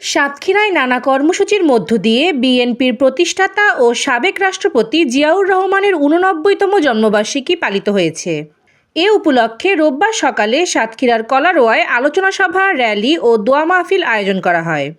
সাতক্ষীরায় নানা কর্মসূচির মধ্য দিয়ে বিএনপির প্রতিষ্ঠাতা ও সাবেক রাষ্ট্রপতি জিয়াউর রহমানের উননব্বইতম জন্মবার্ষিকী পালিত হয়েছে। এ উপলক্ষে রোববার সকালে সাতক্ষীরার কলারোয়ায় আলোচনা সভা, র্যালি ও দোয়া মাহফিল আয়োজন করা হয়।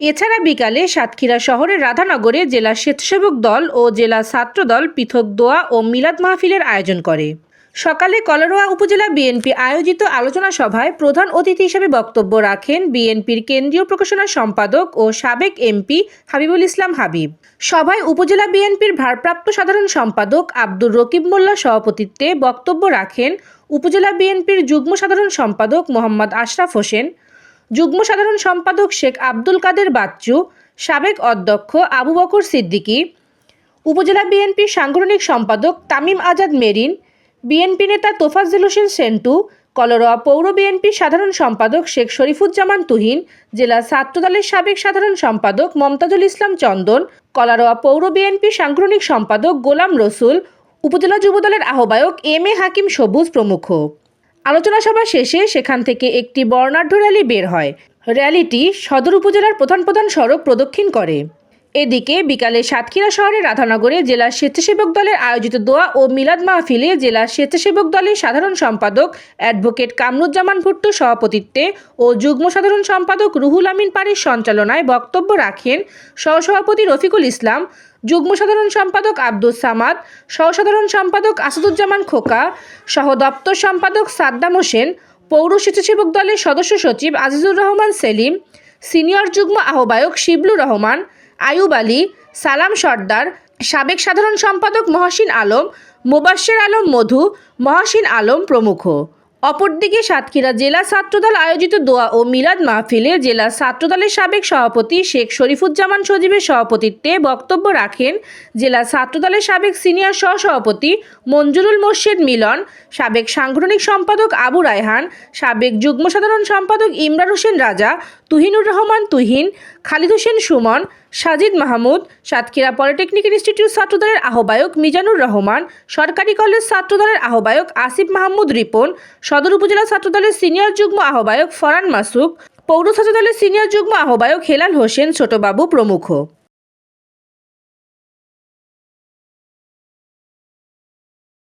এছাড়া বিকালে সাতক্ষীরা শহরের রাধানগরে জেলা স্বেচ্ছাসেবক দল ও জেলা ছাত্রদল পৃথক দোয়া ও মিলাদ মাহফিলের আয়োজন করে। সকালে কলারোয়া উপজেলা বিএনপি আয়োজিত আলোচনা সভায় প্রধান অতিথি হিসেবে বক্তব্য রাখেন বিএনপির কেন্দ্রীয় প্রকাশনা সম্পাদক ও সাবেক এমপি হাবিবুল ইসলাম হাবিব। সভায় উপজেলা বিএনপির ভারপ্রাপ্ত সাধারণ সম্পাদক আব্দুর রকিব মোল্লা সভাপতিত্বে বক্তব্য রাখেন উপজেলা বিএনপির যুগ্ম সাধারণ সম্পাদক মোহাম্মদ আশরাফ হোসেন, যুগ্ম সাধারণ সম্পাদক শেখ আব্দুল কাদের বাচ্চু, সাবেক অধ্যক্ষ আবু বকর সিদ্দিকী, উপজেলা বিএনপির সাংগঠনিক সম্পাদক তামিম আজাদ মেরিন বিএনপি নেতা তোফাজ্জল হোসেন সেন্টু, কলরোয়া পৌর বিএনপির সাধারণ সম্পাদক শেখ শরীফুজ্জামান তুহিন, জেলা ছাত্রদলের সাবেক সাধারণ সম্পাদক মমতাজুল ইসলাম চন্দন, কলারোয়া পৌর বিএনপির সাংগঠনিক সম্পাদক গোলাম রসুল, উপজেলা যুবদলের আহ্বায়ক এম এ হাকিম সবুজ প্রমুখ। আলোচনা সভা শেষে সেখান থেকে একটি বর্ণাঢ্য র্যালি বের হয়। র্যালিটি সদর উপজেলার প্রধান প্রধান সড়ক প্রদক্ষিণ করে। এদিকে বিকালে সাতক্ষীরা শহরের রাধানগরে জেলা স্বেচ্ছাসেবক দলের আয়োজিত দোয়া ও মিলাদ মাহফিলে জেলা স্বেচ্ছাসেবক দলের সাধারণ সম্পাদক অ্যাডভোকেট কামরুজ্জামান ভুট্টো সভাপতিত্বে ও যুগ্ম সাধারণ সম্পাদক রুহুল আমিন পাড়ির সঞ্চালনায় বক্তব্য রাখেন সহসভাপতি রফিকুল ইসলাম, যুগ্ম সাধারণ সম্পাদক আব্দুস সামাদ, সহসাধারণ সম্পাদক আসাদুজ্জামান খোকা, সহ দপ্তর সম্পাদক সাদ্দাম হোসেন, পৌর স্বেচ্ছাসেবক দলের সদস্য সচিব আজিজুর রহমান সেলিম, সিনিয়র যুগ্ম আহ্বায়ক শিবলুর রহমান আয়ুব আলী, সালাম সর্দার, সাবেক সাধারণ সম্পাদক মহসিন আলম মোবাশ্বের আলম মধু, মহসিন আলম প্রমুখ। অপরদিকে সাতক্ষীরা জেলা ছাত্রদল আয়োজিত দোয়া ও মিলাদ মাহফিলে জেলা ছাত্রদলের সাবেক সভাপতি শেখ শরীফুজ্জামান সজীবের সভাপতিত্বে বক্তব্য রাখেন জেলা ছাত্রদলের সাবেক সিনিয়র সহসভাপতি মঞ্জুরুল মোর্শেদ মিলন, সাবেক সাংগঠনিক সম্পাদক আবু রায়হান, সাবেক যুগ্ম সাধারণ সম্পাদক ইমরান হোসেন রাজা, তুহিনুর রহমান তুহিন, খালিদ হোসেন সুমন, সাজিদ মাহমুদ, সাতক্ষীরা পলিটেকনিক ইনস্টিটিউট ছাত্রদলের আহ্বায়ক মিজানুর রহমান, সরকারি কলেজ ছাত্রদলের আহ্বায়ক আসিফ মাহমুদ রিপন সদর উপজেলা ছাত্রদলের সিনিয়র যুগ্ম আহ্বায়ক ফরান মাসুক, পৌর ছাত্রদলের সিনিয়র যুগ্ম আহ্বায়ক হেলাল হোসেন, ছোটবাবু প্রমুখ।